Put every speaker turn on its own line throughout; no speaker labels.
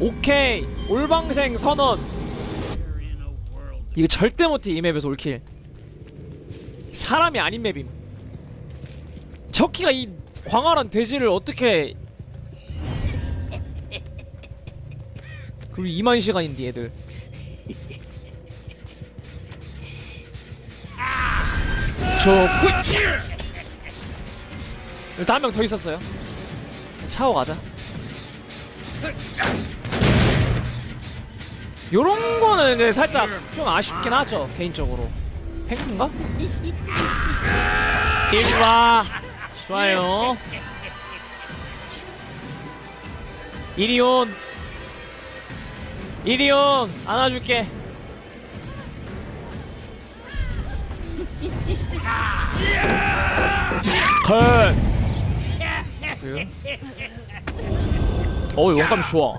오케이. 올방생 선언. 이거 절대 못해 이 맵에서 올킬. 사람이 아닌 맵임. 척키가 이 광활한 돼지를 어떻게 그리고 2만 시간인데 얘들. 좋구 일단 한 명 더 있었어요. 차고 가자 요런 거는 이제 살짝 좀 아쉽긴 하죠 개인적으로. 탱크인가? 일와. 좋아요. 이리온. 이리온 안아줄게. 컷. 그. 어 용감 좋아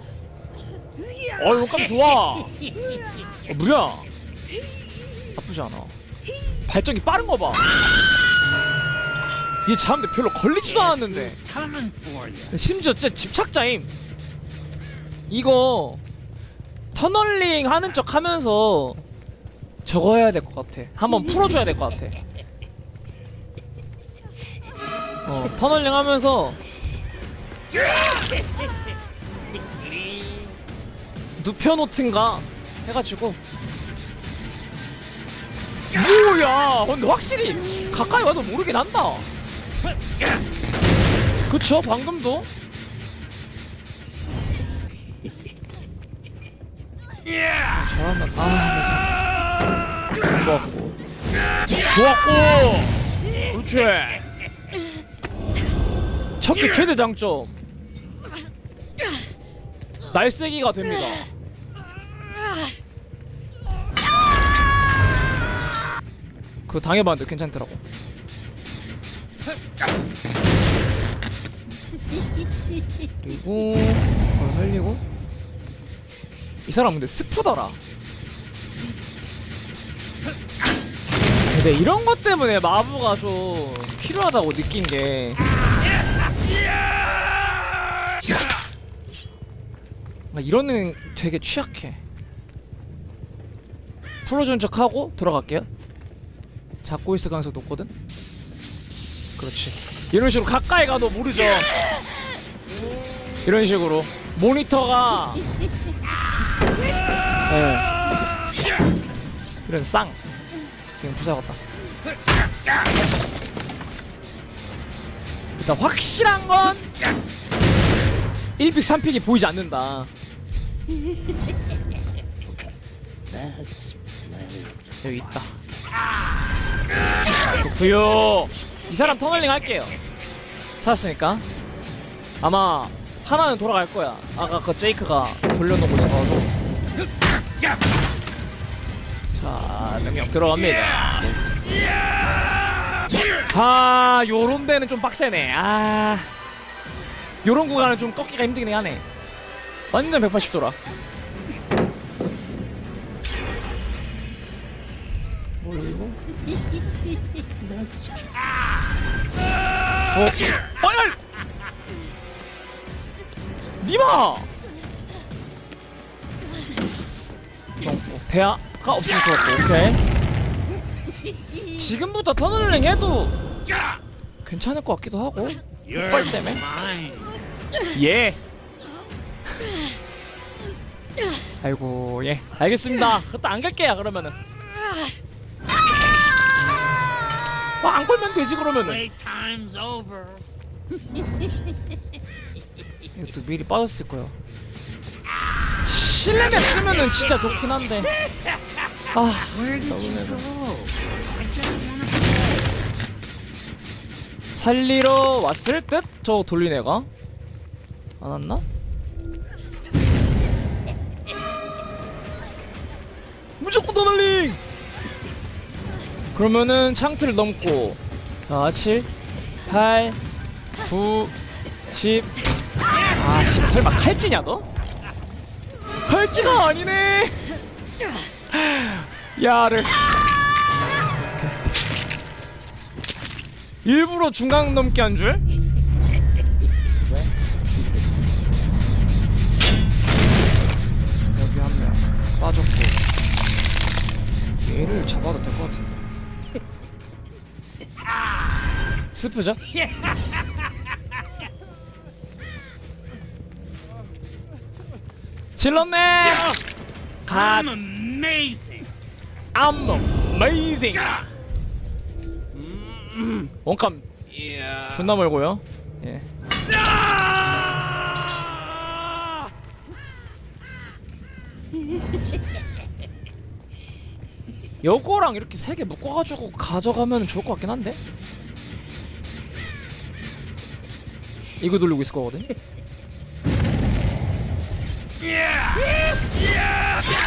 어 용감 좋아. 어 뭐야? 나쁘지 않아. 발전기 빠른 거봐. 얘 자는데 별로 걸리지도 않았는데. 심지어 진짜 집착자임. 이거 터널링 하는 척 하면서 저거 해야 될 것 같아. 한번 풀어줘야 될 것 같아. 어 터널링 하면서 눕혀놓든가 해가지고. 뭐야? 근데 확실히 가까이 와도 모르긴 한다. 그쵸? 방금도? 잘한다. 아 네, 좋았고. 그렇지. 첫개 최대 장점. 날쌔기가 됩니다 그거 당해봤는데 괜찮더라고. 그리고 그걸 살리고. 이 사람 근데 스프더라. 근데 이런 것 때문에 마부가 좀 필요하다고 느낀 게. 아, 이러는 되게 취약해. 풀어준 척하고 들어갈게요 잡고 있을 가능성 높거든? 그렇지. 이런 식으로 가까이 가도 모르죠. 이런 식으로 모니터가 예. 이런 쌍. 그냥 부사갔다. 일단 확실한 건 1픽 3픽이 보이지 않는다. 여기 있다 좋구요. 이 사람 터널링 할게요. 찾았으니까. 아마 하나는 돌아갈 거야. 아까 그 제이크가 돌려놓고 있어가지고 자 능력 들어갑니다. 아 요런 데는 좀 빡세네. 아 요런 구간은 좀 꺾기가 힘들긴 하네. 완전 180 돌아 뭐 이거? 주워 어이! 니마! 어, 대화가 없을 것 같고 오케이. 지금부터 터널링 해도 괜찮을 것 같기도 하고 빨 때문에. 예. 아이고 예. 알겠습니다. 그것도 안 갈게요 그러면은 아, 안 걸면 되지 그러면은. 이것도 미리 빠졌을 거야 실내맵 쓰면은 진짜 좋긴 한데 아 살리러 왔을 듯? 저 돌린 애가? 안 왔나? 무조건 더널링! 그러면은 창틀 넘고 아 7, 8, 9, 10. 아, 10 설마 칼찌냐 너? 칼찌가 아니네. 야를. 일부러 중간 넘기 한 줄? 여기 한 명 빠졌고 얘를 잡아도 될 것 같은데. 스프죠? 질렀네! 갓
I'm amazing.
I'm amazing! 원감 존나 멀고요 예. 요거랑 이렇게 세 개 묶어가지고 가져가면 좋을 것 같긴 한데 이거 돌리고 있을 거거든.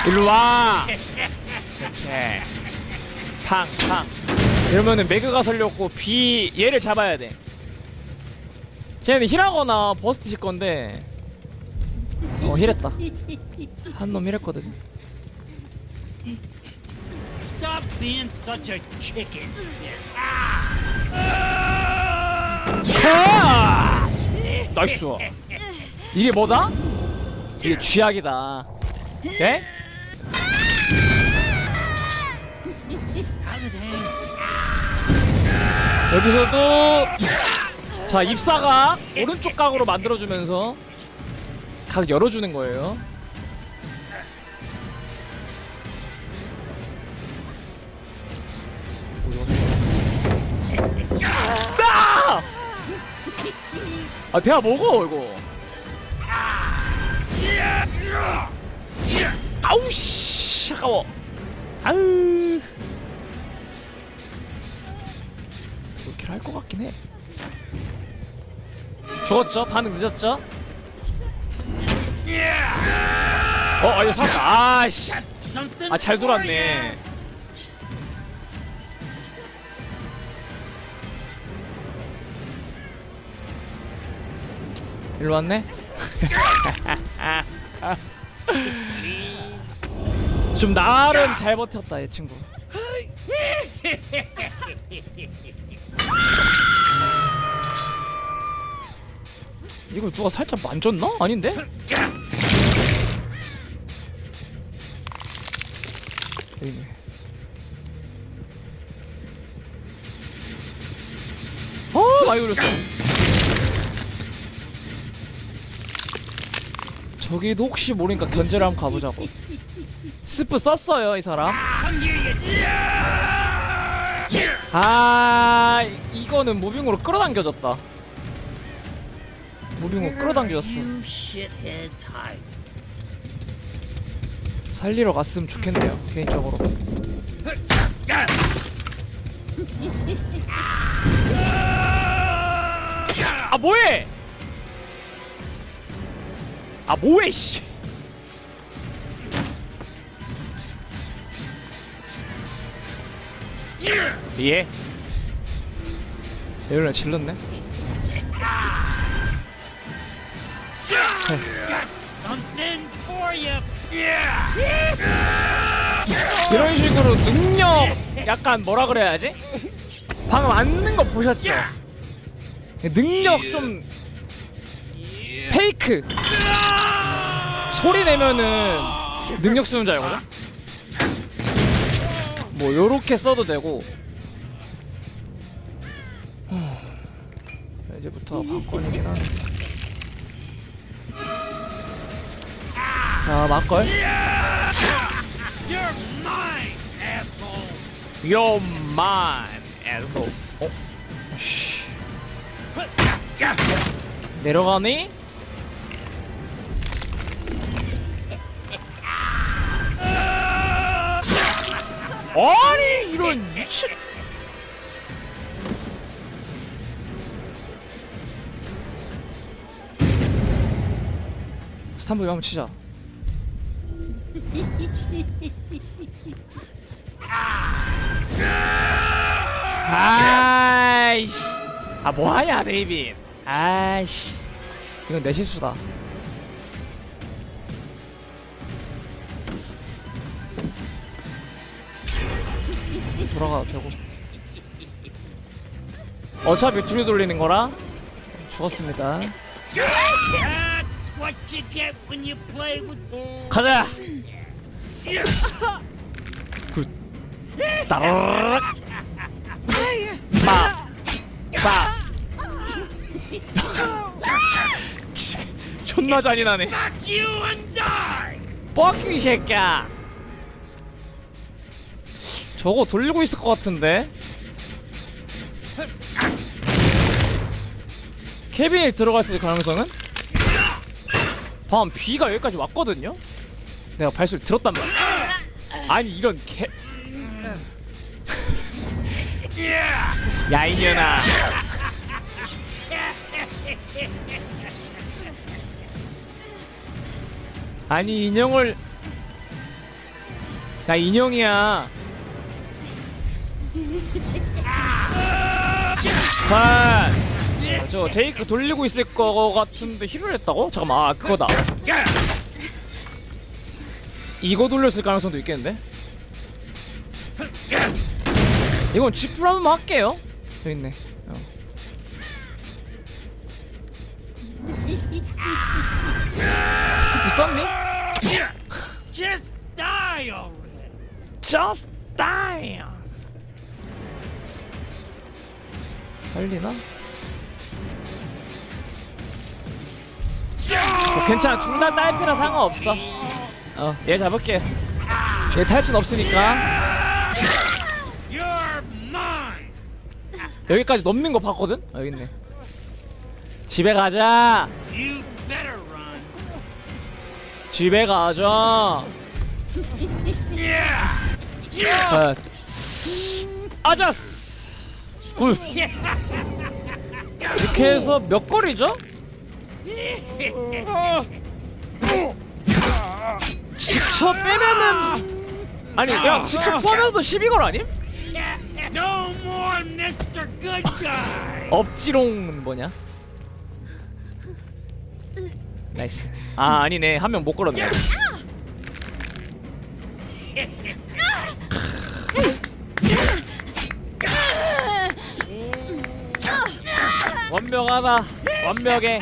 일로 와. 이렇게 팡팡. 이러면은 매그가 설렸고 비 얘를 잡아야 돼. 쟤는 힐하거나 버스트 칠 건데. 어 힐했다. 한 놈 힐했거든.
Stop being such a chicken.
아! 나이스 이게 뭐다? 이게 쥐약이다 예? 여기서도 자 입사각 오른쪽 각으로 만들어주면서 각 열어주는 거예요 아 대화 먹어 이거 아우 씨 아까워 아우 이렇게 할것 같긴 해 죽었죠? 반응 늦었죠? 어 아니 살았다 아씨. 아 잘. 돌았네 일로 왔네 좀 나름 잘 버텼다 이 친구 이걸 누가 살짝 만졌나? 아닌데? 여기네. 어 많이 울렸어 저기도 혹시 모르니까 견제를 한번 가보자고. 스프 썼어요 이 사람. 아 이거는 무빙으로 끌어당겨졌다. 무빙으로 끌어당겨졌어. 살리러 갔으면 좋겠네요 개인적으로. 아 뭐해 아 뭐해 씨예 이러네 질렀네. 이런 식으로 능력 약간 뭐라 그래야지? 방금 앉는 거 보셨죠? 능력 좀 페이크 소리 내면은 능력 알거든? 뭐 요렇게 써도 되고 후, 이제부터 관건이긴 하네 자 막걸
You're mine, asshole.
어? 씨. 내려가니? 아니 이런 미친. 스탄불 한번 치자. 아이씨. 아 뭐하냐 데이빗. 아이씨. 이건 내 실수다. 돌아가도 되고. 어차피 둘이 돌리는 거라 죽었습니다. 가자. 굿. 마. 빡 존나 잔인하네
Fuck you and die!
뻑큐 이 새끼야 저거 돌리고 있을 것 같은데? 케빈이 들어갔을 가능성은? 방금 비가 여기까지 왔거든요? 내가 발소리 들었단 말이야. 아니 이런 개... 야 이년아. 아니 인형을. 나 인형이야 반. 어, 저 제이크 돌리고 있을 거 같은데 힐을 했다고? 잠깐만 아 그거다 이거 돌렸을 가능성도 있겠는데? 이건 직불 한번 할게요 여기 있네 어. 스피 썼니?
Just die already!
Just die. 살리나? 어, 괜찮아 둘다 딸피라 상관없어 어얘 잡을게 얘 탈진 없으니까! 여기까지 넘는 거 봤거든? 어, 여기 있네 집에 가자! 집에 가자 어. 아자스 굿 이렇게 해서 몇 거리죠? 지쳐 빼면은 아니 야 지쳐 포함해서도 12걸 아님?
No more Mr. Good Guy!
업지롱은 뭐냐? 나이스 아 아니네 한 명 못 걸었네 완벽하다 완벽해